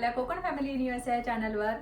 आपल्या Konkan family news या चॅनलवर.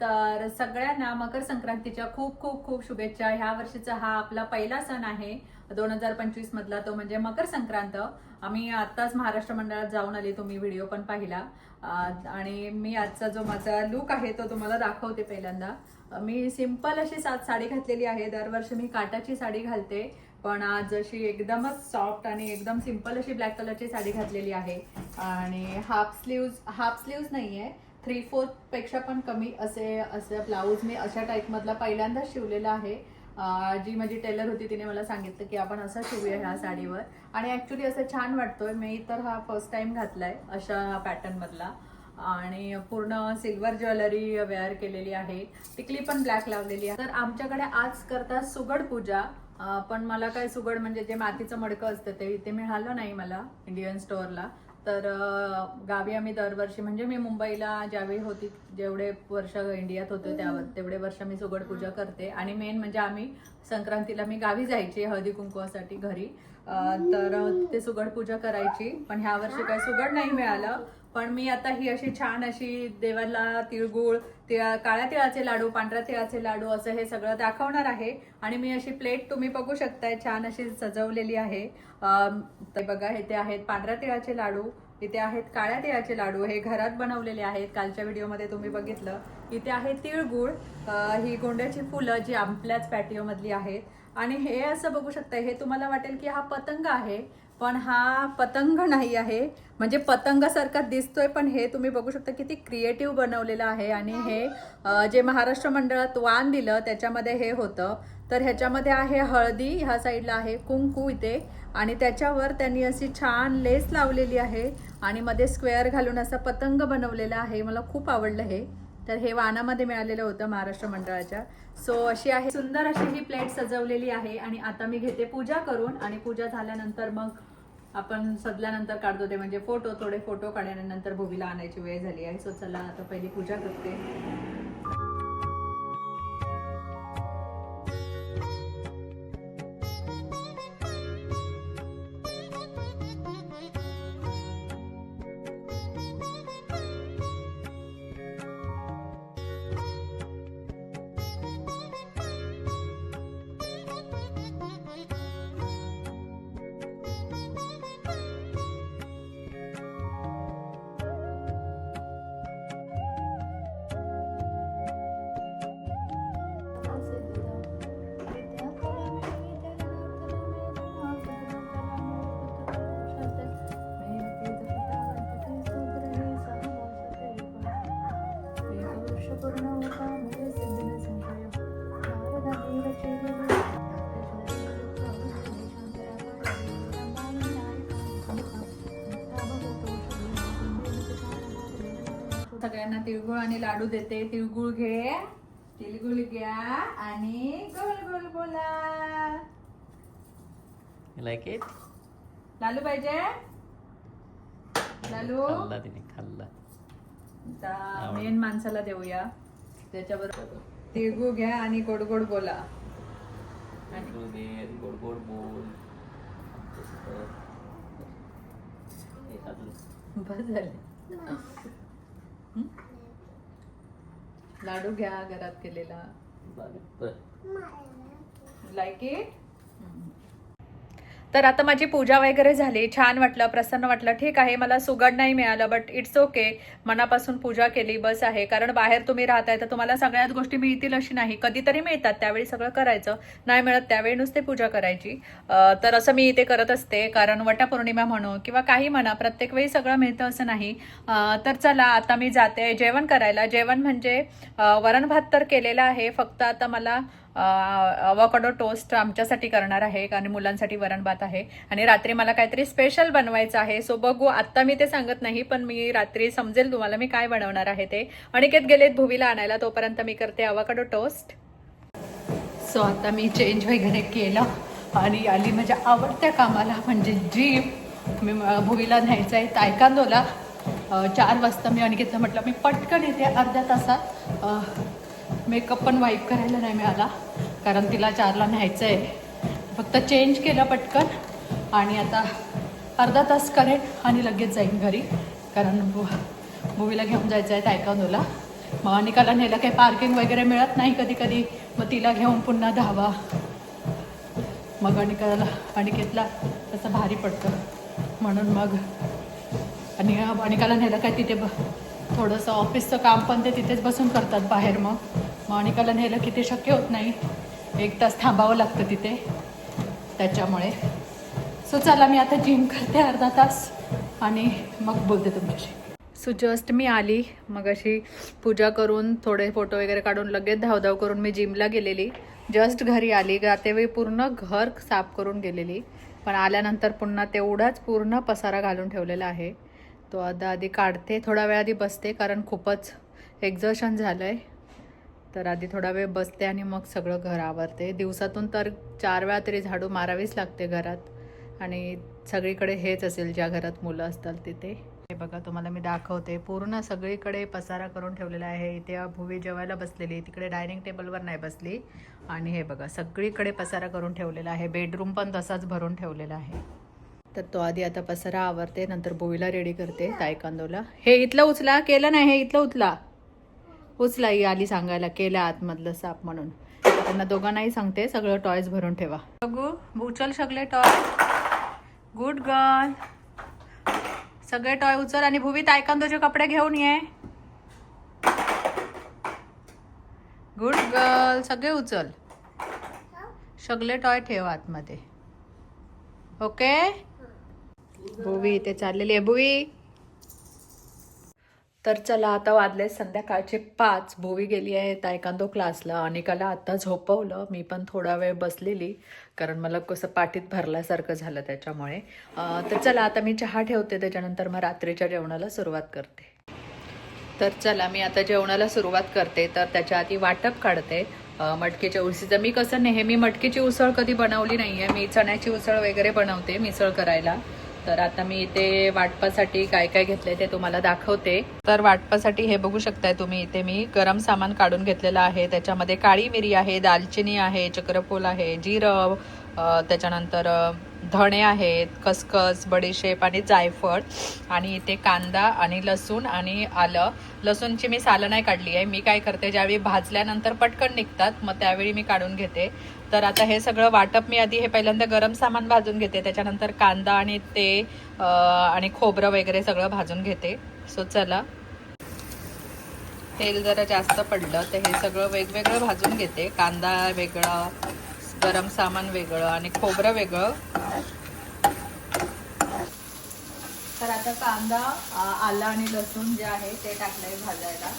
तर सगळ्यांना मकर संक्रांतीच्या खूप खूप खूप शुभेच्छा. ह्या वर्षीचा हा आपला पहिला सण आहे. दोन हजार पंचवीस मधला तो म्हणजे मकर संक्रांत. आम्ही आत्ताच महाराष्ट्र मंडळात जाऊन आली तुम्ही व्हिडिओ पण पाहिला. आणि मी आजचा जो माझा लुक आहे तो तुम्हाला दाखवते पहिल्यांदा. मी सिंपल अशी सात साडी घातलेली आहे. दरवर्षी मी काटाची साडी घालते. पण आज अशी एकदमच सॉफ्ट आणि एकदम सिंपल अशी ब्लॅक कलरची साडी घातलेली आहे. आणि हाफ स्लीव्ज हाफ स्लीव्ज नाही आहे थ्री फोर्थपेक्षा पण कमी असे असं ब्लाऊज मी अशा टाईपमधला पहिल्यांदाच शिवलेला आहे. जी माझी टेलर होती तिने मला सांगितलं की आपण असं शिवूया ह्या साडीवर. आणि ॲक्च्युली असं छान वाटतोय. मी तर हा फर्स्ट टाइम घातलाय अशा पॅटर्नमधला आणि पूर्ण सिल्वर ज्वेलरी वेअर केलेली आहे. टिकली पण ब्लॅक लावलेली आहे. तर आमच्याकडे आज करतात सुगड पूजा. पण मला काय सुगड म्हणजे जे मातीचं मडकं असतं ते इथे मिळालं नाही मला इंडियन स्टोअरला तर गावी आम्ही दरवर्षी म्हणजे मी मुंबईला ज्यावेळी होती जेवढे वर्ष इंडियात होते त्यावर तेवढे वर्ष मी सुगड पूजा करते. आणि मेन म्हणजे आम्ही संक्रांतीला मी गावी जायची हळदी कुंकवासाठी घरी. तर ते सुगड पूजा करायची पण ह्या वर्षी काही सुगड नाही मिळालं. पण मी आता ही अशी छान अशी देवाला तिळगुळ तिळा काळ्या तिळाचे लाडू पांढऱ्या तिळाचे लाडू असं हे सगळं दाखवणार आहे. आणि मी अशी प्लेट तुम्ही बघू शकताय छान अशी सजवलेली आहे. ते तर बघा इथे आहेत पांढऱ्या तिळाचे लाडू इथे आहेत काळ्या तिळाचे लाडू हे घरात बनवलेले आहेत. कालच्या व्हिडिओमध्ये तुम्ही बघितलं. इथे आहे तिळगुळ ही गोंड्याची फुलं जी आपल्याच पॅटिओमधली आहेत. आणि हे असं बघू शकता हे तुम्हाला वाटेल की हा पतंग आहे पण हा पतंग नाही आहे. म्हणजे पतंगासारखा दिसतोय पण हे तुम्ही बघू शकता किती क्रिएटिव्ह बनवलेलं आहे. आणि हे जे महाराष्ट्र मंडळात वाण दिलं त्याच्यामध्ये हे होतं. तर ह्याच्यामध्ये आहे हळदी ह्या साईडला आहे कुंकू इथे. आणि त्याच्यावर त्यांनी अशी छान लेस लावलेली आहे. आणि मध्ये स्क्वेअर घालून असा पतंग बनवलेला आहे. मला खूप आवडलं हे. तर हे वानामध्ये मिळालेलं होतं महाराष्ट्र मंडळाच्या. सो अशी आहे सुंदर अशी ही प्लेट सजवलेली आहे आणि आता मी घेते पूजा करून आणि पूजा झाल्यानंतर मग आपण सजल्यानंतर काढतो ते म्हणजे फोटो थोडे फोटो काढल्यानंतर भोवीला आणायची वेळ झाली आहे. सो चला आता पहिली पूजा करते. सगळ्यांना तिळगुळ आणि लाडू देते. तिळगुळ घे तिळगुळ घ्या आणि गोल गोल बोला. Like it? लालू पाहिजे? लालू खाल्ला तिने खाल्ला. मेन माणसाला देऊया. त्याच्याबरोबर तिळगुळ घ्या आणि गोड गोड बोला. गोड गोड बोल. बस झाले? लाडू घ्या घरात केलेला. लाईक इट तर आता माझी पूजा वगैरे झाली. छान वाटलं प्रसन्न वाटलं. ठीक आहे मला सुगड नाही मिळालं बट इट्स ओके मनापासून पूजा केली बस आहे. कारण बाहेर तुम्ही राहताय तर तुम्हाला सगळ्याच गोष्टी मिळतील अशी नाही. कधीतरी मिळतात त्यावेळी सगळं करायचं. नाही मिळत त्यावेळी नुसते पूजा करायची. तर असं मी इथे करत असते. कारण वटपौर्णिमा म्हणू किंवा काही म्हणा प्रत्येक वेळी सगळं मिळतं असं नाही. तर चला आता मी जाते. जेवण करायला. जेवण म्हणजे वरण भात तर केलेला आहे. फक्त आता मला अवोकाडो टोस्ट आमच्यासाठी करणार आहे आणि मुलांसाठी वरण भात आहे. आणि रात्री मला काहीतरी स्पेशल बनवायचं आहे. सो बघू आत्ता मी ते सांगत नाही पण मी रात्री समजेल तुम्हाला मी काय बनवणार आहे ते. अनिकेत गेलेत भुवीला आणायला तोपर्यंत मी करते अवॉकडो टोस्ट सो आता मी चेंज वगैरे केलं आणि आली माझ्या आवडत्या कामाला म्हणजे जीम मी भुवीला न्यायचं आहे तायकांदोला. चार वाजता मी अनिकेतला म्हटलं मी पटकन येते अर्ध्या तासात. मेकअप पण वाईप करायला नाही मिळाला. कारण तिला चारला न्यायचं आहे फक्त चेंज केलं पटकन. आणि आता अर्धा तास करेन आणि लगेच जाईन घरी. कारण मूवीला घेऊन जायचं आहे तायकांदूला मग अनिकाला नेलं काही पार्किंग वगैरे मिळत नाही कधी कधी मग तिला घेऊन पुन्हा धावा. मग अनिकाला अनिकेतला तसं भारी पडतं. म्हणून मग आणि अनिकाला नेलं काय तिथे ब थोडंसं ऑफिसचं काम पण ते तिथेच बसून करतात बाहेर मग. मग नेलं की ते शक्य होत नाही. एक तास थांबावं लागतं तिथे. त्याच्यामुळे. सो चला मी आता जिम करते अर्धा तास आणि मग बोलते तुमच्याशी. सो जस्ट मी आली. मग अशी पूजा करून थोडे फोटो वगैरे काढून लगेच धावधाव करून मी जिमला गेलेली. जस्ट घरी आली. गातेवेळी पूर्ण घर साफ करून गेलेली. पण आल्यानंतर पुन्हा तेवढाच पूर्ण पसारा घालून ठेवलेला आहे. तो आता आधी काढते थोडा वेळ आधी बसते कारण खूपच एक्झर्शन झालं आहे तर आधी थोडा वेळ बसते आणि मग सगळं घर आवरते. दिवसातून तर चार वेळा तरी झाडू मारावीच लागते घरात. आणि सगळीकडे हेच असेल ज्या घरात मुलं असतात तिथे. हे बघा तुम्हाला मी दाखवते. पूर्ण सगळीकडे पसारा करून ठेवलेला आहे. इथे भुवी जेवायला बसलेली. तिकडे डायनिंग टेबलवर नाही बसली. आणि हे बघा सगळीकडे पसारा करून ठेवलेला आहे. बेडरूम पण तसाच भरून ठेवलेला आहे. तर तो आधी आता पसारा आवरते नंतर बोईला रेडी करते तायकांदोला हे इथलं उचला केलं नाही हे इथलं उचला. उचला ही आली सांगायला केलं आतमधलं साप म्हणून. त्यांना दोघांनाही सांगते सगळं टॉयज भरून ठेवा. बघू उचल सगळे टॉय गुड गर्ल सगळे टॉय उचल आणि भुवी तायकांदोचे कपडे घेऊन ये. गुड गर्ल सगळे उचल. सगळे टॉय ठेव आतमध्ये. ओके भुवी इथे चाललेली आहे. भुवी! तर चला आता वाजले संध्याकाळचे पाच. भोवी गेली आहे तायकांदो क्लासला. अनिकाला आत्ता झोपवलं. मी पण थोडा वेळ बसलेली कारण मला कसं पाठीत भरल्यासारखं झालं त्याच्यामुळे. तर चला आता मी चहा ठेवते. त्याच्यानंतर मग रात्रीच्या जेवणाला सुरुवात करते. तर चला मी आता जेवणाला सुरुवात करते. तर त्याच्या आधी वाटप काढते. मटकीच्या उसळीचं. मी कसं नेहमी मटकीची उसळ कधी बनवली नाही आहे मी चण्याची उसळ वगैरे बनवते मिसळ करायला. तर आता मी इथे वाटपासाठी काय काय घेतलंय ते तुम्हाला दाखवते. तर वाटपासाठी हे बघू शकताय तुम्ही इथे मी गरम सामान काढून घेतलेलं आहे. त्याच्यामध्ये काळी मिरी आहे दालचिनी आहे चक्रफूल आहे जिरं त्याच्यानंतर धणे आहेत खसखस बडीशेप आणि जायफळ. आणि इथे कांदा आणि लसूण आणि आलं. लसूणची मी सालं नाही काढली आहे. मी काय करते ज्यावेळी भाजल्यानंतर पटकन निघतात मग त्यावेळी मी काढून घेते. तर आता हे सगळं वाटप मी आधी हे पहिल्यांदा गरम सामान भाजून घेते. त्याच्यानंतर कांदा आणि ते आणि खोबरं वगैरे सगळं भाजून घेते. सो चला. तेल जरा जास्त पडलं तर हे सगळं वेगवेगळं भाजून घेते. कांदा वेगळा गरम सामान वेगळं आणि खोबरं वेगळं. तर आता कांदा आला आलं आणि लसूण जे आहे ते टाकलंय भाजायला.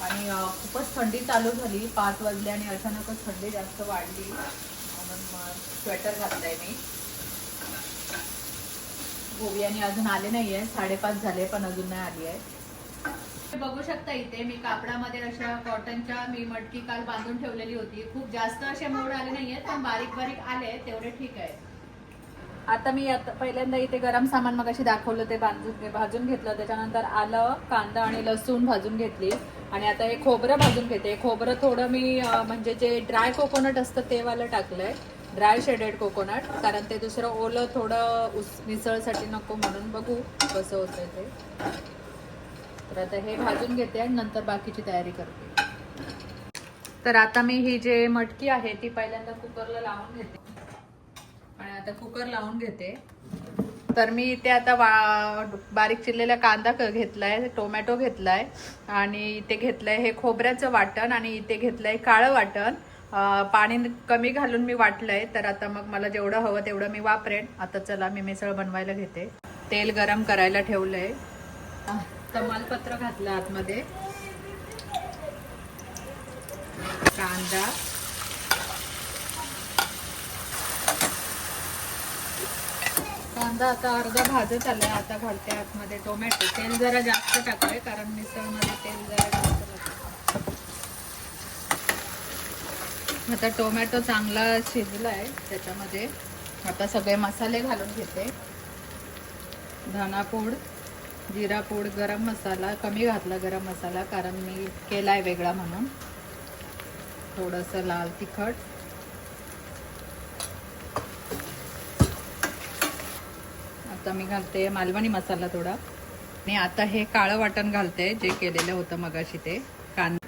आणि खूपच थंडी चालू झाली. पाच वाजले आणि अचानकच थंडी जास्त वाढली. म्हणून स्वेटर घातलंय मी. गोबी आणि अजून आले नाहीये. साडेपाच झाले पण अजून नाही आली आहे. बघू शकता इथे मी कापडामध्ये अशा कॉटनच्या मी मटकी काल बांधून ठेवलेली होती. खूप जास्त असे मोड आले नाहीयेत पण बारीक बारीक आले तेवढे ठीक आहे आता मी आता पहिल्यांदा इथे गरम सामान मग अशी दाखवलं ते बांधून भाजून घेतलं त्याच्यानंतर आलं कांदा आणि लसूण भाजून घेतली. आणि आता हे खोबरं भाजून घेते. खोबरं थोडं मी म्हणजे जे ड्राय कोकोनट असतं ते वालं टाकलंय. ड्राय शेडेड कोकोनट कारण ते दुसरं ओलं थोडं उस मिसळसाठी नको म्हणून बघू कसं होतंय ते. तर आता हे भाजून घेते आणि नंतर बाकीची तयारी करते. तर आता मी ही जे मटकी आहे ती पहिल्यांदा कुकरला लावून घेते. आणि आता कुकर लावून घेते. तर मी इथे आता वा बारीक चिरलेला कांदा क- घेतलाय टोमॅटो घेतलाय आणि इथे घेतलंय हे खोबऱ्याचं वाटण आणि इथे घेतलंय काळं वाटण. पाणी कमी घालून मी वाटलंय तर आता मग मला जेवढं हवं तेवढं मी वापरेन. आता चला मी मिसळ बनवायला घेते. तेल गरम करायला ठेवलंय. आह, तमालपत्र घातलं आतमध्ये. कांदा. कांदा आता अर्धा भाजत आलाय आता घालते आतमध्ये. टोमॅटो. तेल जरा जास्त टाकलंय कारण मिसळमध्ये तेल जरा जास्त लागतं आता टोमॅटो चांगला शिजलाय त्याच्यामध्ये. आता सगळे मसाले घालून घेते. धनापूड. जिरा पूड गरम मसाला कमी घातला गरम मसाला कारण मी केला आहे वेगळा म्हणून. थोडंसं लाल तिखट. आता मी घालते मालवणी मसाला थोडा. आणि आता हे काळं वाटण घालते जे केलेलं होतं मगाशी ते. कांदा.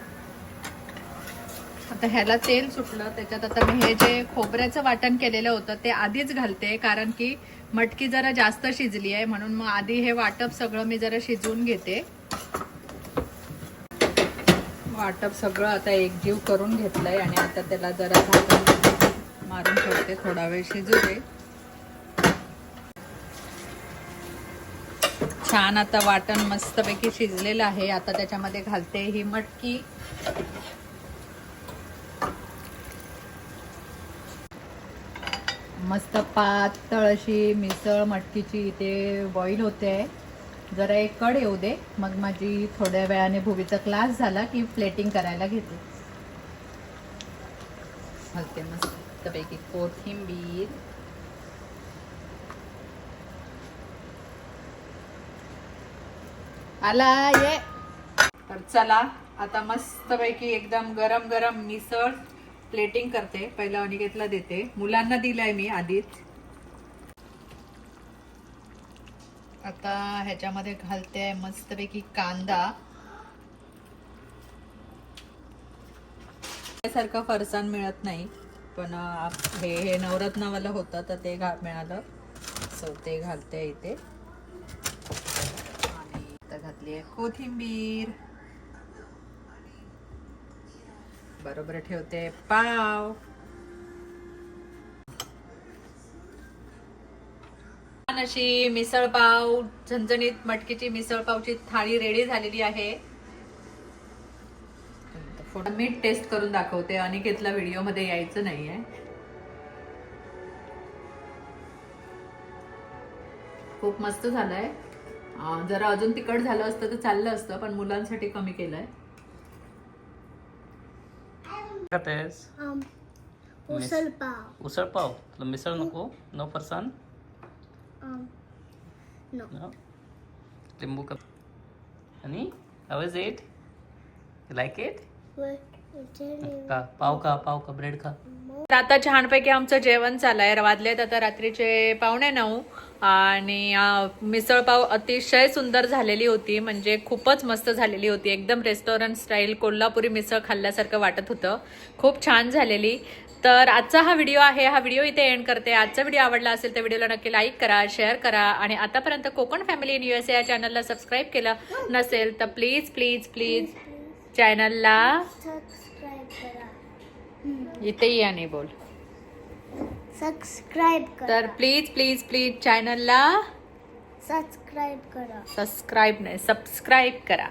आता ह्याला तेल सुटलं त्याच्यात आता मी हे जे खोबऱ्याचं वाटण केलेलं होतं ते आधीच घालते कारण की मटकी जरा जास्त शिजली आहे म्हणून मग आधी हे वाटप सगळं मी जरा शिजवून घेते. वाटप सगळं आता एकजीव करून घेतलंय आणि आता त्याला जरा झाकण मारून ठेवते थोडा वेळ शिजू दे छान आता वाटण मस्तपैकी शिजलेलं आहे. आता त्याच्यामध्ये घालते ही मटकी. मस्त पातळ अशी मिसळ मटकीची इथे बॉईल होते. जरा एक कड येऊ दे. मग माझी थोड्या वेळाने भुवीचा क्लास झाला की प्लेटिंग करायला घेते. घालते मस्तपैकी कोथिंबीर. आला ये. तर चला आता मस्तपैकी एकदम गरम गरम मिसळ प्लेटिंग करते पहिला अनिकेतला देते. मुलांना दिलाय मी आधीच. आता ह्याच्यामध्ये घालते मस्तपैकी कांदा. सारखं फरसाण मिळत नाही पण हे हे नवरत्नवालं होतं तर ते घा मिळालं. सो ते घालते इथे. आणि आता घातली आहे कोथिंबीर. बरोबर ठेवते. पाव. छान अशी मिसळ पाव झणझणीत मटकीची मिसळ पावची थाळी रेडी झालेली आहे. मीठ टेस्ट करून दाखवते. अनिकेतला व्हिडिओमध्ये यायचं नाहीये. खूप मस्त झालंय. जरा अजून तिखट झालं असतं तर चाललं असतं पण मुलांसाठी कमी केलंय. खातेस Um, उसळ पाव उसळ पाव तुला मिसळ नको नो फरसान no. No? लिंबू का आणि how is it like it का? पाव का? पाव का? ब्रेड खा. तर आता छानपैकी आमचं जेवण चाललंय. वाजलेत आता रात्रीचे पावणे नऊ. आणि मिसळपाव अतिशय सुंदर झालेली होती. म्हणजे खूपच मस्त झालेली होती. एकदम रेस्टॉरंट स्टाईल कोल्हापुरी मिसळ खाल्ल्यासारखं वाटत होतं. खूप छान झालेली. तर आजचा हा व्हिडिओ आहे. हा व्हिडिओ इथे एंड करते. आजचा व्हिडिओ आवडला असेल तर व्हिडिओला नक्की लाईक करा शेअर करा. आणि आतापर्यंत कोकण फॅमिली इन युएसए या चॅनलला सबस्क्राईब केलं नसेल तर प्लीज प्लीज प्लीज चॅनलला इथे या नाही बोल. सबस्क्राईब करा. तर प्लीज प्लीज प्लीज चॅनलला सबस्क्राईब करा. सबस्क्राईब नाही सबस्क्राईब करा.